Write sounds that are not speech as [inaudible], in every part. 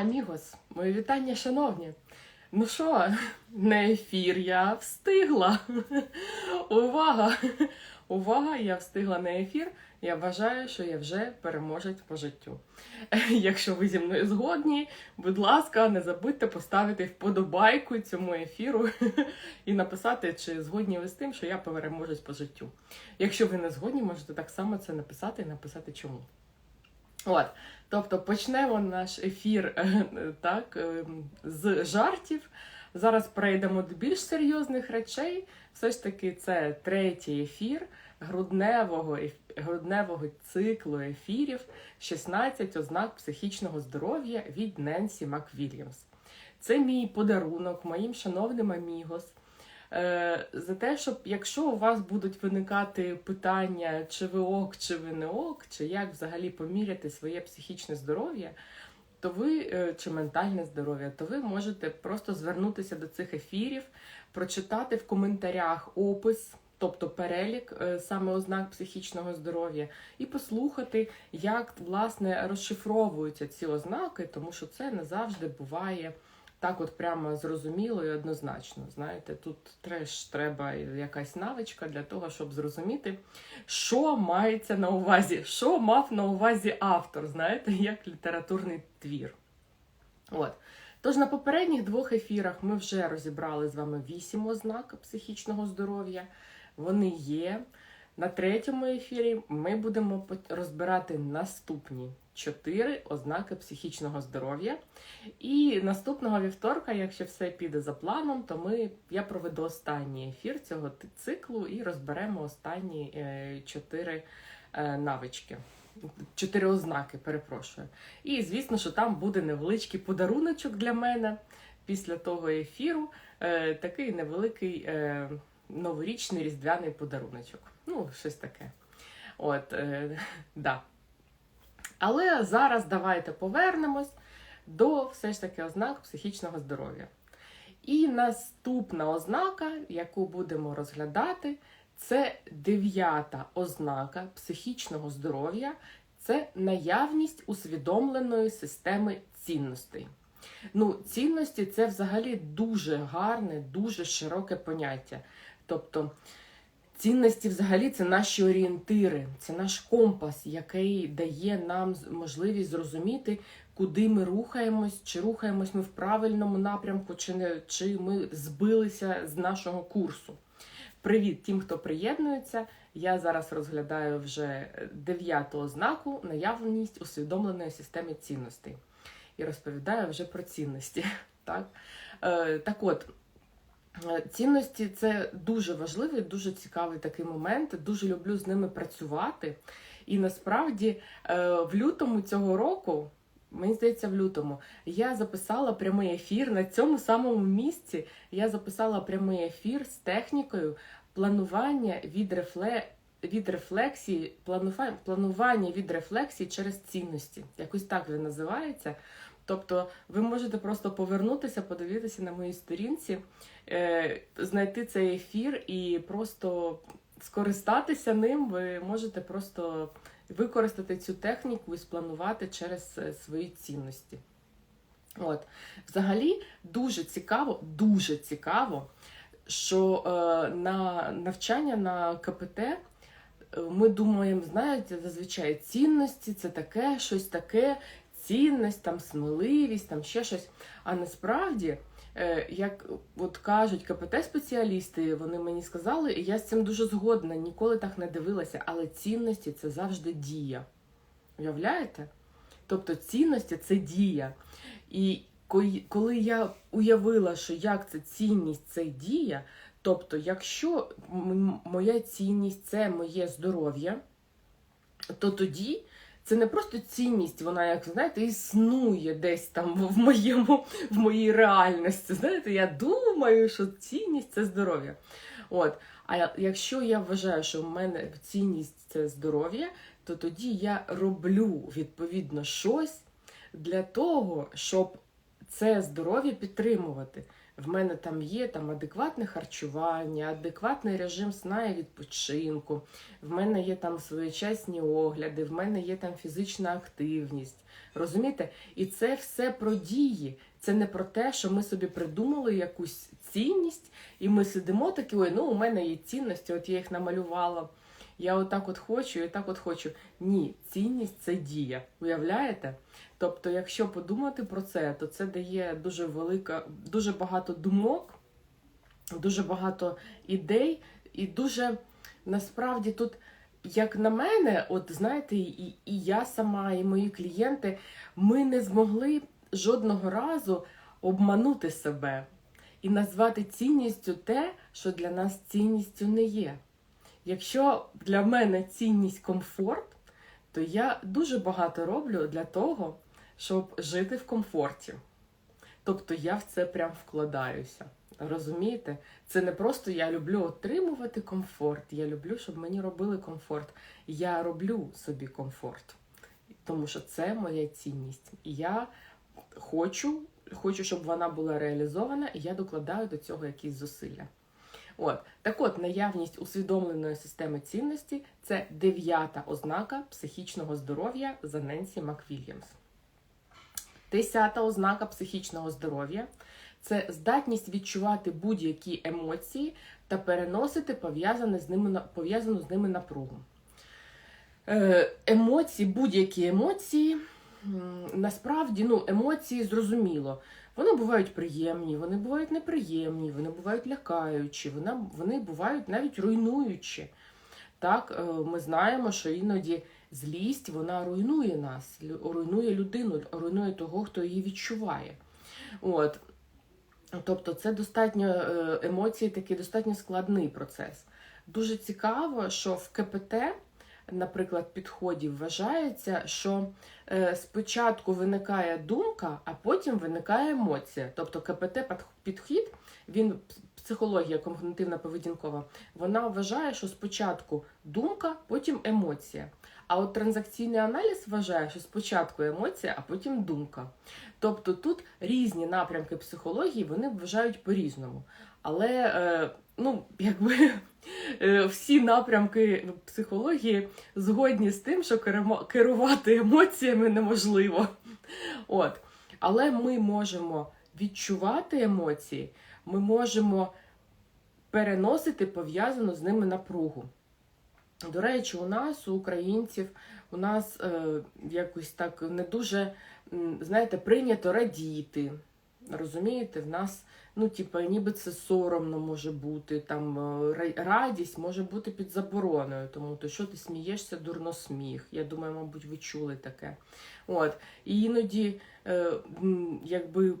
Амігос, мої вітання, шановні. Ну що, на ефір я встигла. Увага! Увага! Я встигла на ефір. Я вважаю, що я вже переможець по життю. Якщо ви зі мною згодні, будь ласка, не забудьте поставити вподобайку цьому ефіру і написати, чи згодні ви з тим, що я переможець по життю. Якщо ви не згодні, можете так само це написати і написати чому. От, тобто почнемо наш ефір е, так, е, з жартів. Зараз перейдемо до більш серйозних речей. Все ж таки, це третій ефір грудневого, грудневого циклу ефірів 16 ознак психічного здоров'я від Ненсі Маквільямс. Це мій подарунок моїм шановним амігос. Е, за те, щоб якщо у вас будуть виникати питання, чи ви ок, чи ви не ок, чи як взагалі поміряти своє психічне здоров'я, то ви е, чи ментальне здоров'я, то ви можете просто звернутися до цих ефірів, прочитати в коментарях опис. Тобто перелік е, саме ознак психічного здоров'я, і послухати, як власне розшифровуються ці ознаки, тому що це не завжди буває так от прямо зрозуміло і однозначно. Знаєте, тут теж треба якась навичка для того, щоб зрозуміти, що мається на увазі, що мав на увазі автор, знаєте, як літературний твір. От. Тож на попередніх двох ефірах ми вже розібрали з вами вісім ознак психічного здоров'я. Вони є. На третьому ефірі ми будемо розбирати наступні чотири ознаки психічного здоров'я. І наступного вівторка, якщо все піде за планом, то ми, я проведу останній ефір цього циклу і розберемо останні е, чотири е, навички. Чотири ознаки, перепрошую. І звісно, що там буде невеличкий подаруночок для мене після того ефіру. Е, такий невеликий е, новорічний різдвяний подаруночок. Ну, щось таке. От, е, [laughs] да. Але зараз давайте повернемось до все ж таки ознак психічного здоров'я. І наступна ознака, яку будемо розглядати, це дев'ята ознака психічного здоров'я це наявність усвідомленої системи цінностей. Ну, цінності це взагалі дуже гарне, дуже широке поняття. Тобто, цінності взагалі це наші орієнтири, це наш компас, який дає нам можливість зрозуміти, куди ми рухаємось, чи рухаємось ми в правильному напрямку, чи не чи ми збилися з нашого курсу. Привіт тим, хто приєднується. Я зараз розглядаю вже дев'яту ознаку наявність усвідомленої системи цінностей і розповідаю вже про цінності. [laughs] Так, е, так от, цінності це дуже важливий, дуже цікавий такий момент. Дуже люблю з ними працювати. І насправді е, в лютому цього року. Мені здається, в лютому я записала прямий ефір на цьому самому місці. Я записала прямий ефір з технікою планування від рефле... від рефлексії, планува... планування від рефлексії через цінності. Якось так він називається. Тобто ви можете просто повернутися, подивитися на моїй сторінці, е, знайти цей ефір і просто скористатися ним. Ви можете просто використати цю техніку і спланувати через е, свої цінності. От, взагалі, дуже цікаво, дуже цікаво, що е, на навчання на КПТ е, ми думаємо, знаєте, зазвичай цінності це таке, щось таке, цінність, там сміливість, там ще щось. А насправді, е, як от кажуть КПТ-спеціалісти, вони мені сказали, і я з цим дуже згодна, ніколи так не дивилася, але цінності це завжди дія. Уявляєте? Тобто цінності це дія. І коли я уявила, що як це цінність, це дія, тобто, якщо моя цінність це моє здоров'я, то тоді це не просто цінність, вона, як знаєте, існує десь там в моєму, в моїй реальності. Знаєте, я думаю, що цінність це здоров'я. От. А якщо я вважаю, що в мене цінність це здоров'я, то тоді я роблю відповідно щось для того, щоб це здоров'я підтримувати. В мене там є там адекватне харчування, адекватний режим сна і відпочинку. В мене є там своєчасні огляди, в мене є там фізична активність. Розумієте? І це все про дії. Це не про те, що ми собі придумали якусь цінність, і ми сидимо такі, ой, ну у мене є цінності, от я їх намалювала. Я отак от хочу, і так от хочу. Ні, цінність це дія. Уявляєте? Тобто, якщо подумати про це, то це дає дуже велика, дуже багато думок, дуже багато ідей, і дуже насправді тут, як на мене, от знаєте, і, і я сама, і мої клієнти, ми не змогли жодного разу обманути себе і назвати цінністю те, що для нас цінністю не є. Якщо для мене цінність комфорт, то я дуже багато роблю для того, щоб жити в комфорті. Тобто я в це прям вкладаюся. Розумієте? Це не просто я люблю отримувати комфорт, я люблю, щоб мені робили комфорт. Я роблю собі комфорт, тому що це моя цінність. Я хочу, хочу, щоб вона була реалізована, і я докладаю до цього якісь зусилля. От так от наявність усвідомленої системи цінності це дев'ята ознака психічного здоров'я за Ненсі Маквільямс. Десята ознака психічного здоров'я це здатність відчувати будь-які емоції та переносити пов'язану з ними, пов'язану з ними напругу. Е, Емоції, будь-які емоції, насправді ну, емоції зрозуміло. Вони бувають приємні, вони бувають неприємні, вони бувають лякаючі, вони, бувають навіть руйнуючі. Так, е, Ми знаємо, що іноді злість вона руйнує нас, руйнує людину, руйнує того, хто її відчуває. От. Тобто це достатньо е, емоції, такий достатньо складний процес. Дуже цікаво, що в КПТ, наприклад, підходів вважається, що е, спочатку виникає думка, а потім виникає емоція. Тобто КПТ підхід, він психологія когнитивна поведінкова, вона вважає, що спочатку думка, потім емоція. А от транзакційний аналіз вважає, що спочатку емоція, а потім думка. Тобто тут різні напрямки психології вони вважають по-різному. Але е, ну, якби [laughs] е, всі напрямки психології згодні з тим, що керувати емоціями неможливо. От. Але ми можемо відчувати емоції, ми можемо переносити пов'язану з ними напругу. До речі, у нас, у українців, у нас е, якось так не дуже, знаєте, прийнято радіти. Розумієте, в нас, ну, типу, ніби це соромно може бути, там е, радість може бути під забороною, тому то що ти смієшся, дурно сміх. Я думаю, мабуть, ви чули таке. От. І іноді, е, якби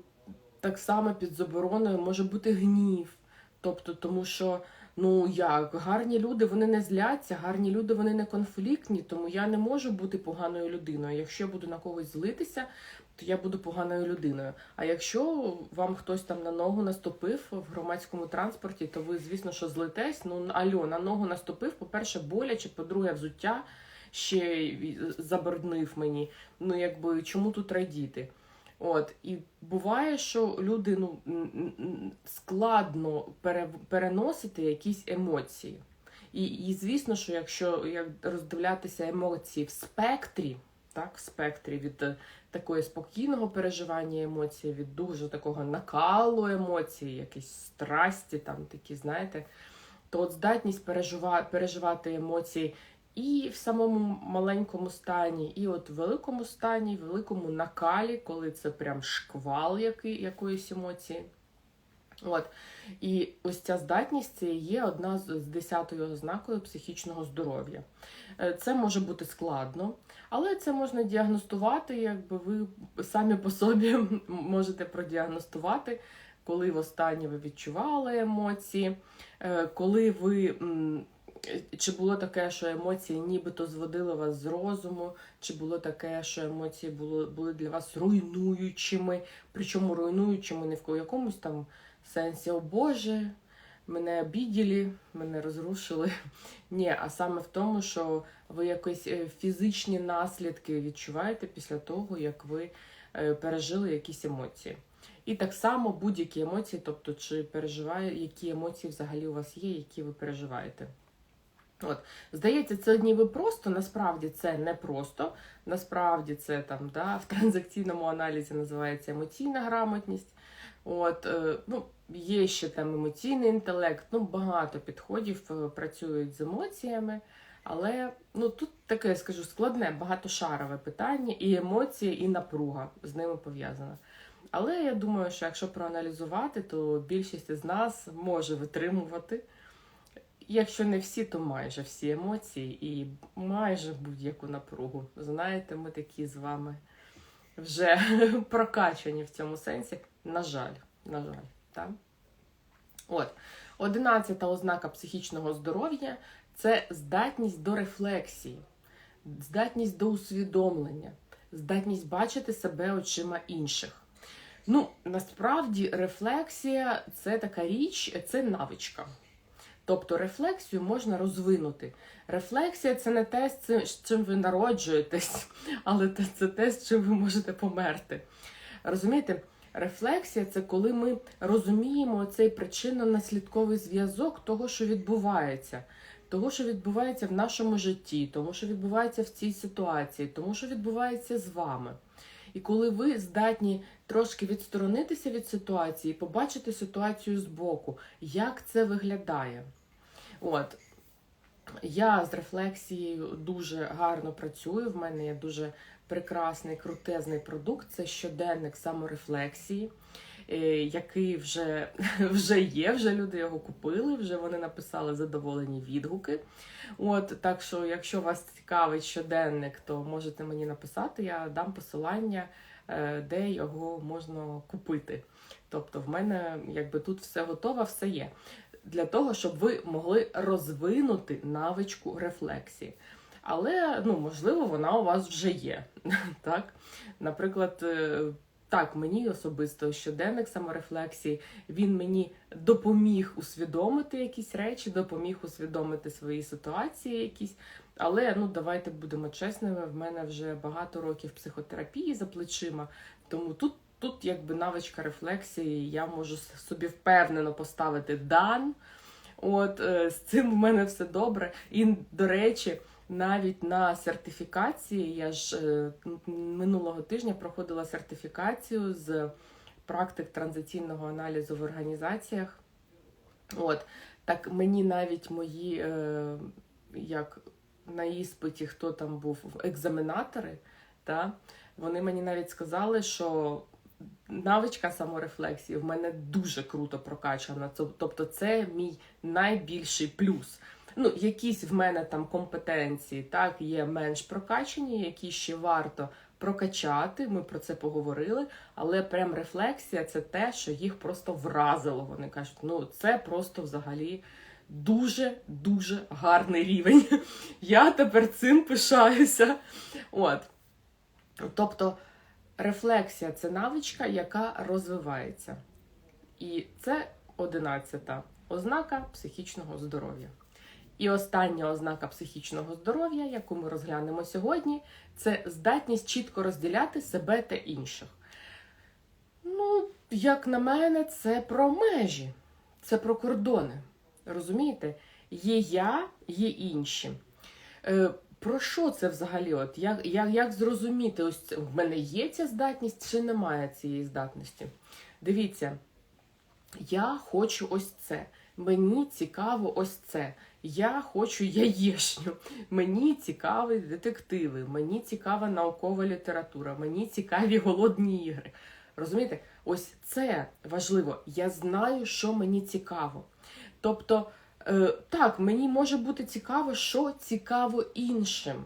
так само під забороною може бути гнів. Тобто, тому що. Ну як, гарні люди вони не зляться, гарні люди вони не конфліктні, тому я не можу бути поганою людиною. Якщо я буду на когось злитися, то я буду поганою людиною. А якщо вам хтось там на ногу наступив в громадському транспорті, то ви, звісно, що злитесь. Ну альо, на ногу наступив, по-перше, боляче, по-друге, взуття ще забруднив мені. Ну якби чому тут радіти? От і буває, що люди ну складно переносити якісь емоції. І, і звісно, що якщо як роздивлятися емоції в спектрі, так, в спектрі від такої спокійного переживання емоцій, від дуже такого накалу емоцій, якісь страсті, там такі, знаєте, то от здатність переживати, переживати емоції і в самому маленькому стані, і от в великому стані, в великому накалі, коли це прям шквал який, якоїсь емоції. От. І ось ця здатність це є одна з десятою ознакою психічного здоров'я. Е, це може бути складно, але це можна діагностувати, якби ви самі по собі [laughs] можете продіагностувати, коли востаннє ви відчували емоції, е, коли ви чи було таке, що емоції нібито зводили вас з розуму, чи було таке, що емоції були, були для вас руйнуючими, причому руйнуючими не в якомусь там сенсі, о Боже, мене обіділи, мене розрушили. [laughs] Ні, а саме в тому, що ви якісь е, фізичні наслідки відчуваєте після того, як ви е, пережили якісь емоції. І так само будь-які емоції, тобто, чи переживає, які емоції взагалі у вас є, які ви переживаєте. От, здається, це ніби просто, насправді це не просто. Насправді це там да, в транзакційному аналізі називається емоційна грамотність. От, е, ну, є ще там емоційний інтелект, ну багато підходів е, працюють з емоціями. Але ну тут таке, скажу, складне, багатошарове питання, і емоції, і напруга з ними пов'язана. Але я думаю, що якщо проаналізувати, то більшість із нас може витримувати. Якщо не всі, то майже всі емоції і майже будь-яку напругу. Знаєте, ми такі з вами вже [laughs] прокачані в цьому сенсі. На жаль, на жаль, так? От, одинадцята ознака психічного здоров'я це здатність до рефлексії, здатність до усвідомлення, здатність бачити себе очима інших. Ну, насправді, рефлексія це така річ, це навичка. Тобто рефлексію можна розвинути. Рефлексія це не те, з чим ви народжуєтесь, [laughs] але це те, з чим ви можете померти. Розумієте? Рефлексія це коли ми розуміємо цей причинно-наслідковий зв'язок того, що відбувається, того, що відбувається в нашому житті, тому що відбувається в цій ситуації, тому що відбувається з вами. І коли ви здатні трошки відсторонитися від ситуації, побачити ситуацію збоку, як це виглядає. От. Я з рефлексією дуже гарно працюю. В мене є дуже прекрасний, крутезний продукт. Це щоденник саморефлексії, е, який вже, [laughs] вже є, вже люди його купили, вже вони написали задоволені відгуки. От, так що, якщо вас цікавить щоденник, то можете мені написати, я дам посилання, е, де його можна купити. Тобто, в мене якби тут все готово, все є. Для того, щоб ви могли розвинути навичку рефлексії. Але, ну, можливо, вона у вас вже є. [laughs] так? Наприклад, е, так, мені особисто щоденник саморефлексії, він мені допоміг усвідомити якісь речі, допоміг усвідомити свої ситуації якісь. Але ну давайте будемо чесними, в мене вже багато років психотерапії за плечима, тому тут, тут якби навичка рефлексії, я можу собі впевнено поставити дан. От е, з цим в мене все добре. І, до речі, навіть на сертифікації я ж е, минулого тижня проходила сертифікацію з практик транзиційного аналізу в організаціях. От так мені навіть мої, е, як на іспиті, хто там був екзаменатори, та, вони мені навіть сказали, що навичка саморефлексії в мене дуже круто прокачана. Тобто, це мій найбільший плюс. Ну, якісь в мене там компетенції, так, є менш прокачані, які ще варто прокачати. Ми про це поговорили. Але прям рефлексія це те, що їх просто вразило. Вони кажуть, ну це просто взагалі дуже дуже гарний рівень. [laughs] Я тепер цим пишаюся. От. Тобто, рефлексія це навичка, яка розвивається. І це одинадцята ознака психічного здоров'я. І остання ознака психічного здоров'я, яку ми розглянемо сьогодні, це здатність чітко розділяти себе та інших. Ну, як на мене, це про межі, це про кордони. Розумієте? Є я, є інші. Про що це взагалі? От як, як, як зрозуміти, ось це, в мене є ця здатність чи немає цієї здатності? Дивіться, я хочу ось це. Мені цікаво ось це. Я хочу яєшню. Мені цікаві детективи, мені цікава наукова література, мені цікаві голодні ігри. Розумієте? Ось це важливо. Я знаю, що мені цікаво. Тобто, так, мені може бути цікаво, що цікаво іншим.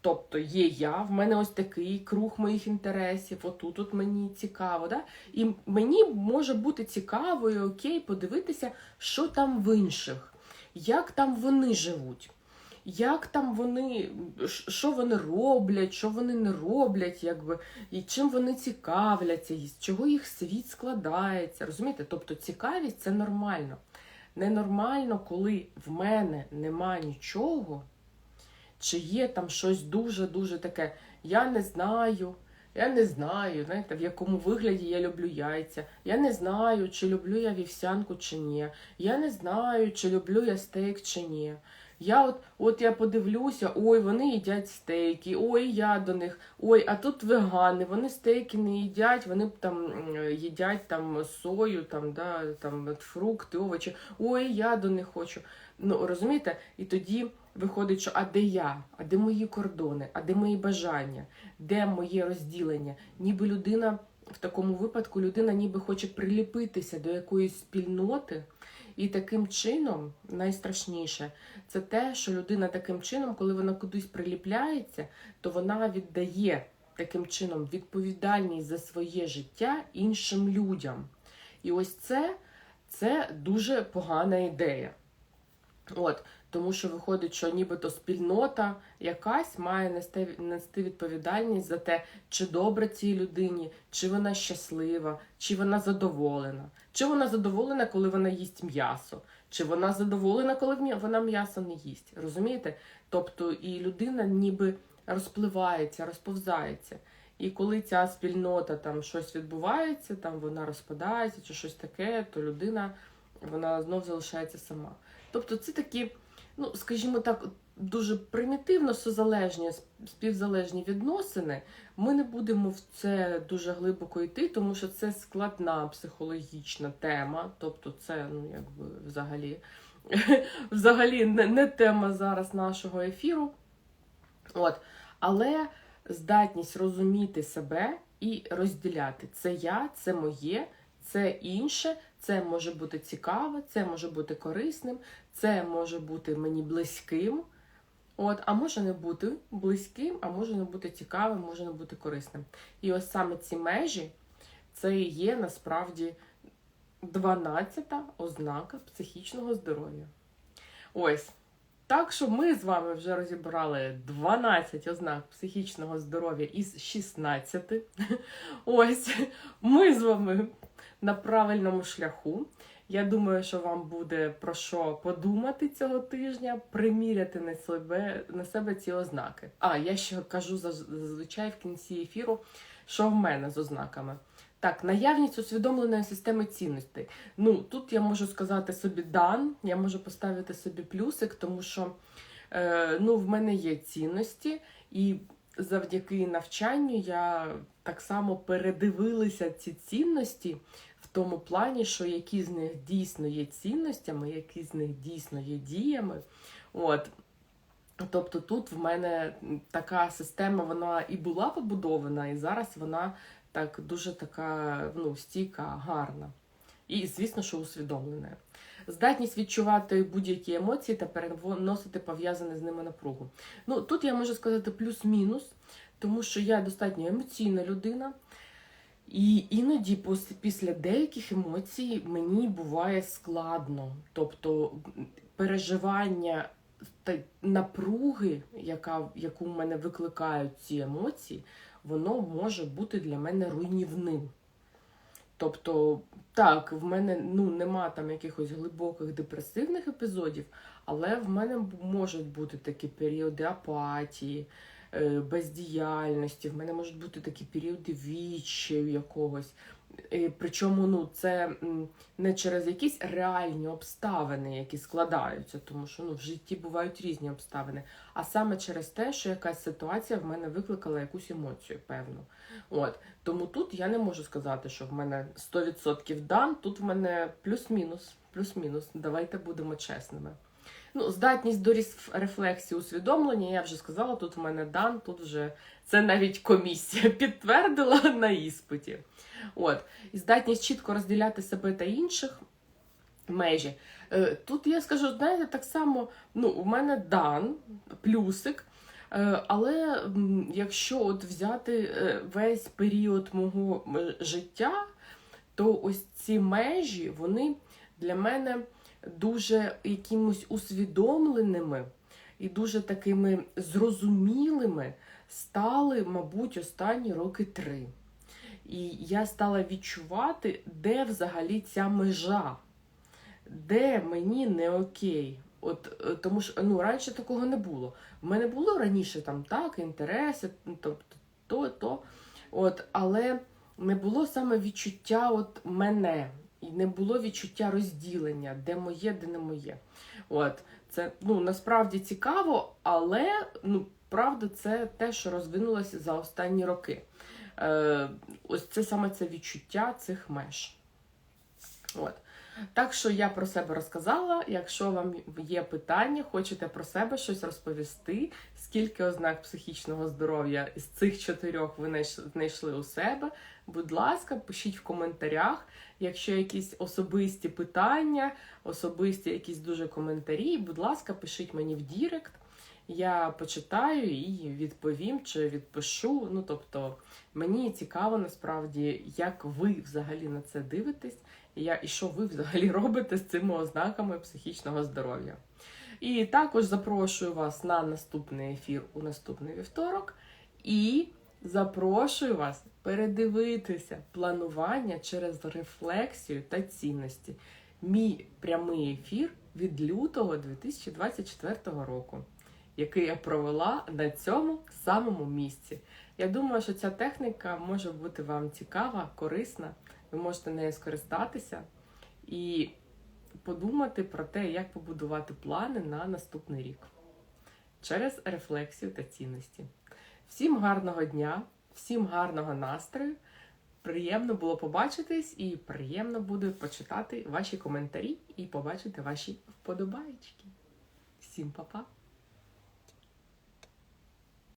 Тобто є я, в мене ось такий круг моїх інтересів, отут от мені цікаво. Да? І мені може бути цікаво і окей подивитися, що там в інших, як там вони живуть, як там вони, що вони роблять, що вони не роблять, якби, і чим вони цікавляться, і з чого їх світ складається. Розумієте? Тобто цікавість це нормально. Ненормально, коли в мене нема нічого, чи є там щось дуже-дуже таке, я не знаю, Я не знаю, знаєте, в якому вигляді я люблю яйця. Я не знаю, чи люблю я вівсянку чи ні. Я не знаю, чи люблю я стейк чи ні. Я от, от я подивлюся, ой, вони їдять стейки, ой, я до них, ой, а тут вегани, вони стейки не їдять, вони там їдять там сою, там, да, там фрукти, овочі. Ой, я до них хочу. Ну розумієте? І тоді виходить, що а де я? А де мої кордони? А де мої бажання? Де моє розділення? Ніби людина в такому випадку людина ніби хоче приліпитися до якоїсь спільноти. І таким чином, найстрашніше, це те, що людина таким чином, коли вона кудись приліпляється, то вона віддає таким чином відповідальність за своє життя іншим людям. І ось це, це дуже погана ідея. От, тому що виходить, що нібито спільнота якась має нести, нести відповідальність за те, чи добре цій людині, чи вона щаслива, чи вона задоволена, чи вона задоволена, коли вона їсть м'ясо, чи вона задоволена, коли вона м'ясо не їсть. Розумієте? Тобто і людина ніби розпливається, розповзається. І коли ця спільнота там щось відбувається, там вона розпадається чи щось таке, то людина вона знов залишається сама. Тобто це такі, ну скажімо так, дуже примітивно созалежні, співзалежні відносини. Ми не будемо в це дуже глибоко йти, тому що це складна психологічна тема. Тобто, це ну якби взагалі, [laughs] взагалі не, не тема зараз нашого ефіру. От. Але здатність розуміти себе і розділяти це я, це моє, це інше, це може бути цікаве, це може бути корисним, це може бути мені близьким. От, а може не бути близьким, а може не бути цікавим, може не бути корисним. І ось саме ці межі це і є насправді 12-та ознака психічного здоров'я. Ось. Так що ми з вами вже розібрали 12 ознак психічного здоров'я із 16. Ось ми з вами на правильному шляху. Я думаю, що вам буде про що подумати цього тижня, приміряти на себе на себе ці ознаки. А я ще кажу зазвичай в кінці ефіру, що в мене з ознаками. Так, наявність усвідомленої системи цінностей. Ну, тут я можу сказати собі дан, я можу поставити собі плюсик, тому що е, ну, в мене є цінності, і завдяки навчанню я так само передивилася ці цінності в тому плані, що які з них дійсно є цінностями, які з них дійсно є діями. От. Тобто тут в мене така система, вона і була побудована, і зараз вона так дуже така ну, стійка, гарна. І, звісно, що усвідомлена. Здатність відчувати будь-які емоції та переносити пов'язане з ними напругу. Ну, тут я можу сказати плюс-мінус, тому що я достатньо емоційна людина. І іноді після деяких емоцій мені буває складно. Тобто переживання та напруги, яка, яку в мене викликають ці емоції, воно може бути для мене руйнівним. Тобто, так, в мене ну, нема там якихось глибоких депресивних епізодів, але в мене можуть бути такі періоди апатії, е, бездіяльності, в мене можуть бути такі періоди відчаю якогось. Е, Причому ну, це не через якісь реальні обставини, які складаються, тому що ну, в житті бувають різні обставини, а саме через те, що якась ситуація в мене викликала якусь емоцію, певну. От. Тому тут я не можу сказати, що в мене 100% дан, тут в мене плюс-мінус, плюс-мінус. Давайте будемо чесними. Ну, здатність до рефлексії усвідомлення, я вже сказала, тут в мене дан, тут вже це навіть комісія [laughs] підтвердила на іспиті. От. І здатність чітко розділяти себе та інших межі. Е, Тут я скажу, знаєте, так само, ну, у мене дан, плюсик. Е, Але якщо от взяти е, весь період мого життя, то ось ці межі, вони для мене дуже якимось усвідомленими і дуже такими зрозумілими стали, мабуть, останні роки три. І я стала відчувати, де взагалі ця межа, де мені не окей. От, е, тому що ну, раніше такого не було. В мене було раніше там так, інтереси, тобто то, то. От, але не було саме відчуття от мене, і не було відчуття розділення, де моє, де не моє. От, це ну, насправді цікаво, але ну, правда, це те, що розвинулося за останні роки. Е, ось це саме це відчуття цих меж. От. Так що я про себе розказала. Якщо вам є питання, хочете про себе щось розповісти, скільки ознак психічного здоров'я з цих чотирьох ви знайшли у себе, будь ласка, пишіть в коментарях. Якщо якісь особисті питання, особисті якісь дуже коментарі, будь ласка, пишіть мені в Дірект. Я почитаю і відповім чи відпишу. Ну тобто мені цікаво насправді, як ви взагалі на це дивитесь, і і що ви взагалі [laughs] робите з цими ознаками психічного здоров'я. І також запрошую вас на наступний ефір у наступний вівторок. І запрошую вас передивитися планування через рефлексію та цінності. Мій прямий ефір від лютого 2024 року, який я провела на цьому самому місці. Я думаю, що ця техніка може бути вам цікава, корисна. Ви можете нею скористатися і подумати про те, як побудувати плани на наступний рік через рефлексію та цінності. Всім гарного дня, всім гарного настрою. Приємно було побачитись і приємно буде почитати ваші коментарі і побачити ваші вподобайки. Всім па-па!